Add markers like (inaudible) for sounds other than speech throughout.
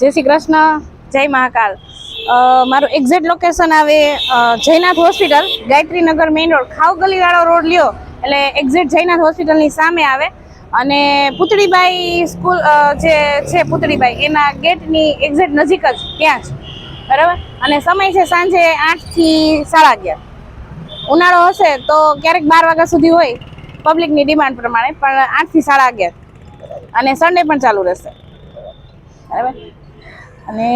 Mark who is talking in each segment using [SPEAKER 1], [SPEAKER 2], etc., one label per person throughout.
[SPEAKER 1] જય શ્રી કૃષ્ણ, જય મહાકાલ. મારું એક્ઝેક્ટ લોકેશન આવે Jaynath hospital Gayatrinagar main road ખાવ ગલીવાળો રોડ લ્યો, એટલે એક્ઝેક્ટ જયનાથ હોસ્પિટલની સામે આવે. અને પુતળીબાઈ સ્કૂલ જે છે પુતળીબાઈ, એના ગેટની એક્ઝેક્ટ નજીક જ, ત્યાં જ. બરાબર? અને સમય છે સાંજે આઠથી સાડા અગિયાર. ઉનાળો હશે તો ક્યારેક બાર વાગ્યા સુધી હોય પબ્લિકની ડિમાન્ડ પ્રમાણે, પણ આઠથી સાડા અગિયાર. અને સન્ડે પણ ચાલુ રહેશે. બરાબર? અને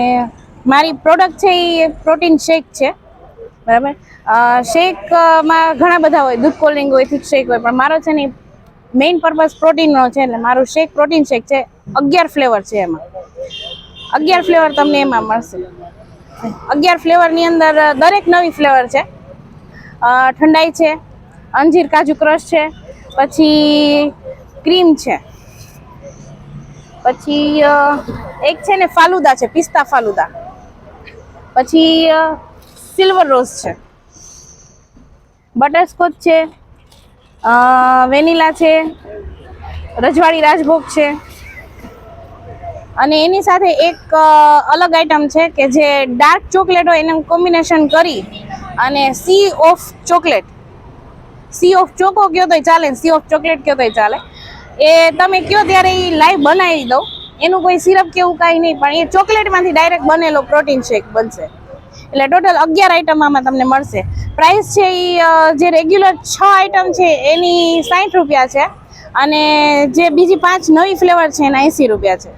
[SPEAKER 1] મારી પ્રોડક્ટ છે એ પ્રોટીન શેક છે. બરાબર? શેકમાં ઘણા બધા હોય. દૂધ કોલ્ડ હોય, થીક શેક હોય. પણ મારો છે ને મેઇન પર્પઝ પ્રોટીનનો છે એટલે મારું શેક પ્રોટીન શેક છે. અગિયાર ફ્લેવર છે એમાં. અગિયાર ફ્લેવર તમને એમાં મળશે. અગિયાર ફ્લેવરની અંદર દરેક નવી ફ્લેવર છે. ઠંડાઈ છે, અંજીર કાજુ ક્રશ છે, પછી ક્રીમ છે. પછી એક છે ને ફાલુદા છે, પિસ્તા ફાલુદા. પછી સિલ્વર રોઝ છે. બટરસ્કોચ છે વેનીલા છે, રજવાડી રાજભોગ છે. અને એની સાથે એક અલગ આઈટમ છે કે જે ડાર્ક ચોકલેટ હોય એનું કોમ્બિનેશન કરી અને sea of chocolate sea of choco કયો તોય ચાલે સી ઓફ ચોકલેટ કયો તો ચાલે. એ તમે કયો ત્યારે એ લાઈવ બનાવી દઉં એનું કોઈ સિરપ કે એવું કાંઈ નહીં, પણ એ ચોકલેટમાંથી ડાયરેક્ટ બનેલો પ્રોટીન શેક બનશે. એટલે ટોટલ અગિયાર આઈટમ આમાં તમને મળશે. પ્રાઇસ છે એ જે રેગ્યુલર છ આઈટમ છે, એની સાઠ રૂપિયા છે. અને જે બીજી પાંચ નવી ફ્લેવર છે, એના એંસી રૂપિયા છે.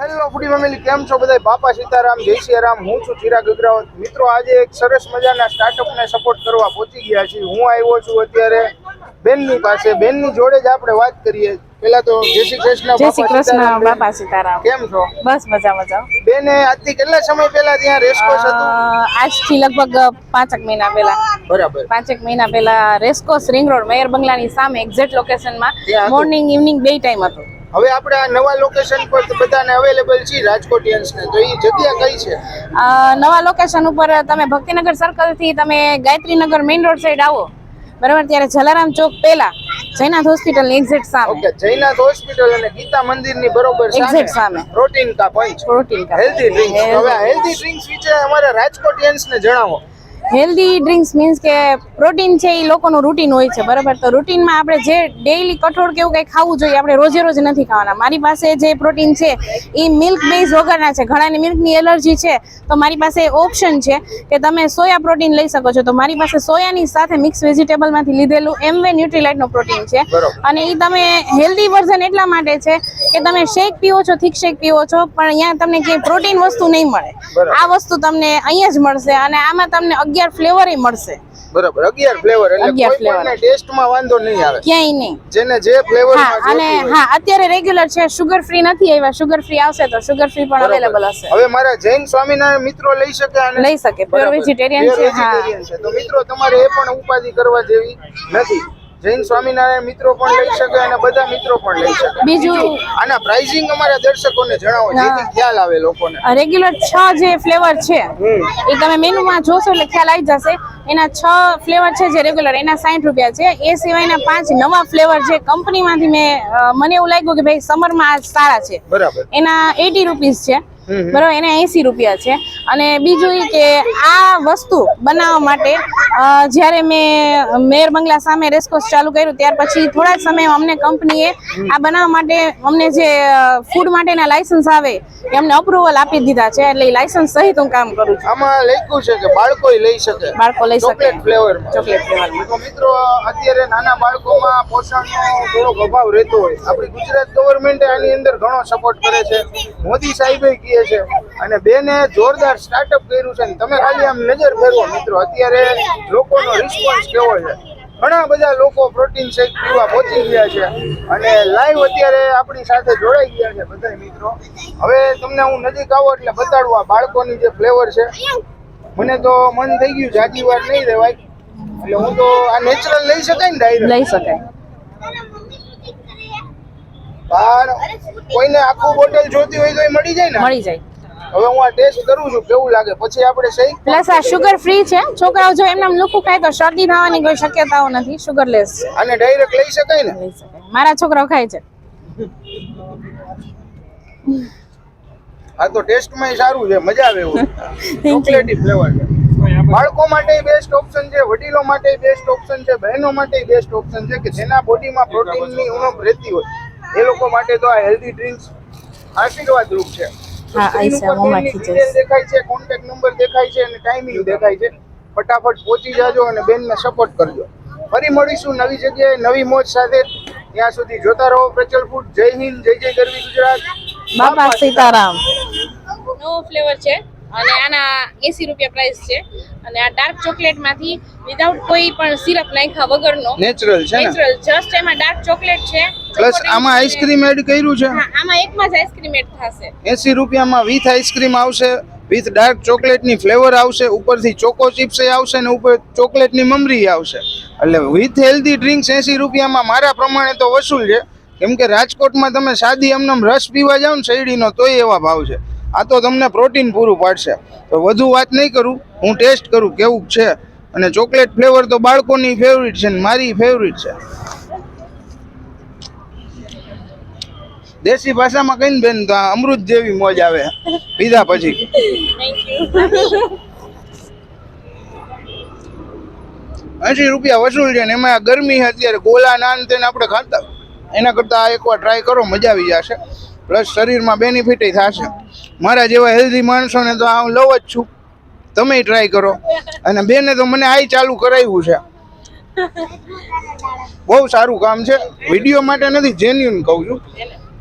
[SPEAKER 2] હેલો ફૂડી ફેમિલી કેમ છો બધા બાપા સીતારામ, જય સિયારામ. હું છું ચિરાગ અગ્રાવત મિત્રો, આજે એક સરસ મજાના સ્ટાર્ટઅપને સપોર્ટ કરવા પહોંચી ગયા છીએ. હું આવ્યો છું અત્યારે બેનની પાસે બેનની જોડે જ આપણે વાત કરીએ. પેલા તો જય શ્રી કૃષ્ણ
[SPEAKER 1] જય શ્રી કૃષ્ણ બાપા સીતારામ.
[SPEAKER 2] કેમ છો?
[SPEAKER 1] બસ મજા મજા
[SPEAKER 2] બેને આજથી કેટલા સમય પહેલા ત્યાં રેસકોર્સ હતું?
[SPEAKER 1] આજથી લગભગ પાંચેક મહિના પહેલા.
[SPEAKER 2] બરાબર.
[SPEAKER 1] પાંચેક મહિના પહેલા રેસકોર્સ રિંગ રોડ મેયર બંગલાની સામે એક્ઝેક્ટ લોકેશનમાં મોર્નિંગ ઇવનિંગ બે ટાઈમ હતું.
[SPEAKER 2] હવે આપણે આ નવા લોકેશન પર બધાને અવેલેબલ છે રાજકોટિયન્સને. તો એ જગ્યા કઈ છે?
[SPEAKER 1] નવા લોકેશન ઉપર તમે ભક્તિનગર સર્કલથી તમે ગાયત્રીનગર મેઇન રોડ સાઈડ આવો. બરાબર? ત્યારે જલારામ ચોક પહેલા જયનાથ હોસ્પિટલની એક્ઝેક્ટ સામે.
[SPEAKER 2] ઓકે જયનાથ હોસ્પિટલ અને ગીતા મંદિરની બરોબર
[SPEAKER 1] એક્ઝેક્ટ સામે.
[SPEAKER 2] પ્રોટીન કા પોઈન્ટ
[SPEAKER 1] પ્રોટીન
[SPEAKER 2] હેલ્ધી ડ્રિંક્સ હવે હેલ્ધી ડ્રિંક્સ વિશે અમારા રાજકોટિયન્સને જણાવો.
[SPEAKER 1] હેલ્ધી ડ્રિંક્સ મીન્સ કે પ્રોટીન છે એ લોકોનું રૂટીન હોય છે બરાબર? તો રૂટીનમાં આપણે જે ડેઈલી કઠોળ કેવું કંઈ ખાવું જોઈએ આપણે રોજે રોજ નથી ખાવાના. મારી પાસે જે પ્રોટીન છે એ મિલ્ક બેઝ વગરના છે. ઘણાને મિલ્કની એલર્જી છે તો મારી પાસે ઓપ્શન છે કે તમે સોયા પ્રોટીન લઈ શકો છો. તો મારી પાસે સોયાની સાથે મિક્સ વેજીટેબલમાંથી લીધેલું એમવે ન્યુટ્રીલાઇટનું પ્રોટીન છે. અને એ તમે હેલ્ધી વર્ઝન એટલા માટે છે કે તમે શેક પીવો છો થીક શેક પીવો છો પણ અહીંયા તમને ક્યાંય પ્રોટીન વસ્તુ નહીં મળે. આ વસ્તુ તમને અહીંયા જ મળશે અને આમાં તમને અગિયાર ફ્લેવર મળશે.
[SPEAKER 2] બરાબર અગિયાર ફ્લેવર એટલે
[SPEAKER 1] 11
[SPEAKER 2] કોઈ. પણ ટેસ્ટમાં વાંધો નહીં આવે.
[SPEAKER 1] ક્યાંય નહીં.
[SPEAKER 2] જેને જે ફ્લેવર
[SPEAKER 1] હા અને હા અત્યારે રેગ્યુલર છે સુગર ફ્રી નથી આવ્યા. સુગર ફ્રી આવશે તો સુગર ફ્રી પણ અવેલેબલ હશે.
[SPEAKER 2] હવે મારા જૈન સ્વામિનારાયણ મિત્રો લઈ શકે અને
[SPEAKER 1] લઈ શકે પ્યોર વેજીટેરિયન છે હા.
[SPEAKER 2] છે. તો મિત્રો તમારે એ પણ ઉપાધિ કરવા જેવી નથી. જૈન સ્વામિનારાયણ મિત્રો પણ લઈ શકે અને બધા મિત્રો પણ લઈ શકે.
[SPEAKER 1] બીજું-
[SPEAKER 2] આના પ્રાઇસિંગ અમારા દર્શકોને જણાવો જેથી ખ્યાલ આવે લોકોને.
[SPEAKER 1] રેગ્યુલર છ જે ફ્લેવર છે એ તમે મેનુમાં જોશો એટલે ખ્યાલ આવી જશે. એના છ ફ્લેવર છે જે રેગ્યુલર એના સાઠ રૂપિયા છે. એ સિવાયના પાંચ નવા ફ્લેવર છે કંપનીમાંથી મેં મને એવું લાગ્યું કે ભાઈ સમરમાં આ સારા છે.
[SPEAKER 2] બરાબર.
[SPEAKER 1] એના એટી રૂપીસ છે. બરાબર એના એસી રૂપિયા છે. અને બીજું એ કે આ વસ્તુ બનાવવા માટે જ્યારે મેં મેયર બંગલા સામે રેસકોર્સ ચાલુ કર્યું ત્યાર પછી થોડા જ સમયમાં અમને કંપનીએ આ બનાવવા માટે અમને જે ફૂડ માટેના લાયસન્સ આવે એ અમને અપ્રુવલ આપી દીધા છે. એટલે એ લાયસન્સ સહિત હું કામ કરું છું.
[SPEAKER 2] આમાં લખ્યું છે કે બાળકો લઈ શકે.
[SPEAKER 1] બાળકો લઈ શકે.
[SPEAKER 2] ચોકલેટ ફ્લેવર
[SPEAKER 1] ચોકલેટ
[SPEAKER 2] ફ્લેવર મિત્રો અત્યારે નાના બાળકોમાં પોષણનો થોડોક અભાવ રહેતો હોય. આપણી ગુજરાત ગવર્મેન્ટ આની અંદર ઘણો સપોર્ટ કરે છે. મોદી સાહેબે કહે છે. અને બેને જોરદાર સ્ટાર્ટઅપ કર્યું છે. તમે ખાલી આમ નજર ફેરવો મિત્રો. અત્યારે લોકોનો રિસ્પોન્સ કેવો છે? ઘણા બધા લોકો પ્રોટીન શેક પીવા પહોંચી ગયા છે અને લાઈવ અત્યારે આપણી સાથે જોડાઈ ગયા છે બધા મિત્રો. હવે તમને હું નજીક આવો એટલે બતાડું આ બાળકોની જે ફ્લેવર છે. મને તો મન થઈ ગયું જાજી વાર નહીં રહેવાય એટલે હું તો આ નેચરલ લઈ શકાય ને ડાયરેક્ટ
[SPEAKER 1] લઈ શકાય.
[SPEAKER 2] બાર કોઈને આખું બોટલ જોતી હોય તો એ મળી જાય ને?
[SPEAKER 1] મળી જાય.
[SPEAKER 2] હવે હું આ ટેસ્ટ કરું છું કેવું લાગે? પછી આપણે સહી
[SPEAKER 1] પ્લસ આ શુગર ફ્રી છે. છોકરાઓ જો એમને લુખું ખાય તો શરદી થવાની કોઈ શક્યતાઓ નથી શુગરલેસ લેસ
[SPEAKER 2] અને ડાયરેક્ટ લઈ શકાય ને?
[SPEAKER 1] લઈ શકાય. મારા છોકરાઓ ખાય છે.
[SPEAKER 2] આ તો ટેસ્ટમાં સારું છે મજા આવે એવું. (laughs) ચોકલેટી ફ્લેવર છે. બાળકો માટે બેસ્ટ ઓપ્શન છે વડીલો માટે બેસ્ટ ઓપ્શન છે બહેનો માટે બેસ્ટ ઓપ્શન છે કે જેના બોડીમાં પ્રોટીનની ઉણપ રહેતી હોય. એ લોકો માટે તો આ હેલ્ધી ડ્રિંક્સ આશીર્વાદ રૂપ છે.
[SPEAKER 1] હા, આઈસા,
[SPEAKER 2] દેખાય છે કોન્ટેક્ટ નંબર દેખાય છે અને ટાઈમિંગ દેખાય છે. ફટાફટ પહોંચી જાજો અને બેનને સપોર્ટ કરજો. ફરી મળીશું નવી જગ્યાએ નવી મોજ સાથે. ત્યાં સુધી જોતા રહો પ્રચલ ફૂડ જય હિન્દ જય જય ગરવી ગુજરાત.
[SPEAKER 1] બાપા સીતારામ.
[SPEAKER 3] નવો ફ્લેવર છે. અને આના એસી રૂપિયા પ્રાઇસ છે. અને આ ડાર્ક ચોકલેટમાંથી વિધાઉટ કોઈ પણ સિરપ નાખ્યા વગરનો
[SPEAKER 2] નેચરલ છે
[SPEAKER 3] નેચરલ જસ્ટ એમાં ડાર્ક ચોકલેટ છે.
[SPEAKER 2] પ્લસ આમાં આઈસ્ક્રીમ એડ કર્યું છે.
[SPEAKER 3] આમાં એકમાં જ આઈસ્ક્રીમ એડ થશે.
[SPEAKER 2] એસી રૂપિયામાં વિથ આઈસ્ક્રીમ આવશે વિથ ડાર્ક ચોકલેટની ફ્લેવર આવશે ઉપરથી ચોકો ચિપ્સ આવશે ને ઉપર ચોકલેટની મમરી આવશે. એટલે વિથ હેલ્ધી ડ્રિંક્સ એસી રૂપિયામાં મારા પ્રમાણે તો વસૂલ છે. કેમ કે રાજકોટમાં તમે સાદી એમનેમ રસ પીવા જાઓ ને શેરડીનો તોય એવા ભાવ છે. આ તો તમને પ્રોટીન પૂરું પાડશે. તો વધુ વાત નહીં કરું હું ટેસ્ટ કરું કેવું છે. અને ચોકલેટ ફ્લેવર તો બાળકોની ફેવરિટ છે ને મારી ફેવરિટ છે. દેશી ભાષામાં કહીને બેન તો અમૃત જેવી મોજ આવે. પીધા પછી. એસી રૂપિયા વસૂલ છે ને એમાં ગરમી અત્યારે ગોલા નાન તેને આપણે ખાતા. એના કરતાં આ એકવાર ટ્રાય કરો મજા આવી જશે. પ્લસ શરીરમાં બેનિફિટ થશે. મારા જેવા હેલ્ધી માણસોને તો હું લઉં જ છું. તમે ટ્રાય કરો. અને બેને તો મને આઈ ચાલુ કરાવ્યું છે. બહુ સારું કામ છે. વીડિયો માટે નથી જેન્યુન કહું છું.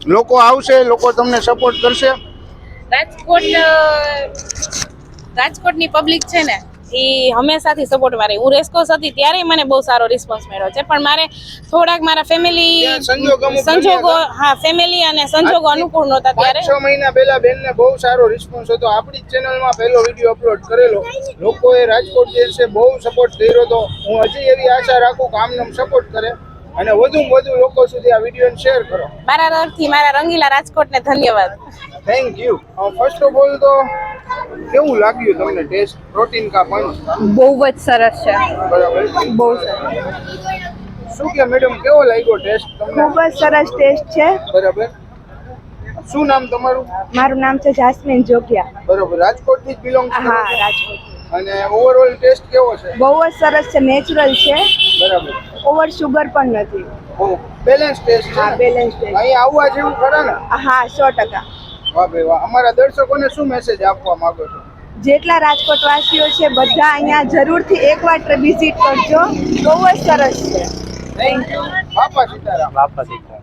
[SPEAKER 2] લોકો આવશે, લોકો તમને સપોર્ટ કરશે.
[SPEAKER 3] રાજકોટ રાજકોટની પબ્લિક છે ને એ હંમેશાથી સપોર્ટ મારે. હું રેસકોર્સ હતી ત્યારે મને બહુ સારો રિસ્પોન્સ મળ્યો છે. પણ મારે થોડાક મારા ફેમિલી
[SPEAKER 2] સંજોગો
[SPEAKER 3] હા ફેમિલી અને સંજોગો અનુકૂળ નહોતા ત્યારે.
[SPEAKER 2] છ મહિના પહેલા બેનને બહુ સારો રિસ્પોન્સ હતો. આપણી ચેનલમાં પહેલો વીડિયો અપલોડ કરેલો. લોકોએ રાજકોટ છે બહુ સપોર્ટ કર્યો હતો. હું હજી એવી આશા રાખું કે આમને સપોર્ટ કરે. અને વધુ વધુ લોકો સુધી આ વીડિયો શેર કરો.
[SPEAKER 3] મારા તરફથી મારા રંગીલા રાજકોટને ધન્યવાદ.
[SPEAKER 2] Thank you first of all તો કેવું લાગ્યું તમને ટેસ્ટ પ્રોટીન કા પણ?
[SPEAKER 1] બહુ જ સરસ છે.
[SPEAKER 2] બરાબર?
[SPEAKER 1] બહુ સરસ
[SPEAKER 2] શું કે મેડમ કેવો લાગ્યો ટેસ્ટ તમને?
[SPEAKER 4] ખૂબ જ સરસ ટેસ્ટ છે.
[SPEAKER 2] બરાબર? શું નામ તમારું?
[SPEAKER 4] મારું નામ છે જાસ્મીન જોગિયા.
[SPEAKER 2] રાજકોટથી જ બિલોંગ
[SPEAKER 4] હા રાજકોટ
[SPEAKER 2] અને ઓવરઓલ ટેસ્ટ કેવો છે?
[SPEAKER 4] બહુ જ સરસ છે નેચરલ છે.
[SPEAKER 2] બરાબર.
[SPEAKER 4] ઓવર સુગર પણ નથી.
[SPEAKER 2] બેલેન્સ ટેસ્ટ
[SPEAKER 4] હા બેલેન્સ ટેસ્ટ
[SPEAKER 2] અહીંયા આવવા જેવું ખરા ને?
[SPEAKER 4] હા સો ટકા.
[SPEAKER 2] વાહ ભાઈ વાહ. અમારા દર્શકોને શું મેસેજ આપવા માંગો છો?
[SPEAKER 4] જેટલા રાજકોટ વાસીઓ છે બધા અહીંયા જરૂરથી એકવાર વિઝિટ કરજો. બહુ જ સરસ છે.
[SPEAKER 2] થેન્ક યુ બાપા સીતારામ.
[SPEAKER 5] બાપા દીકરા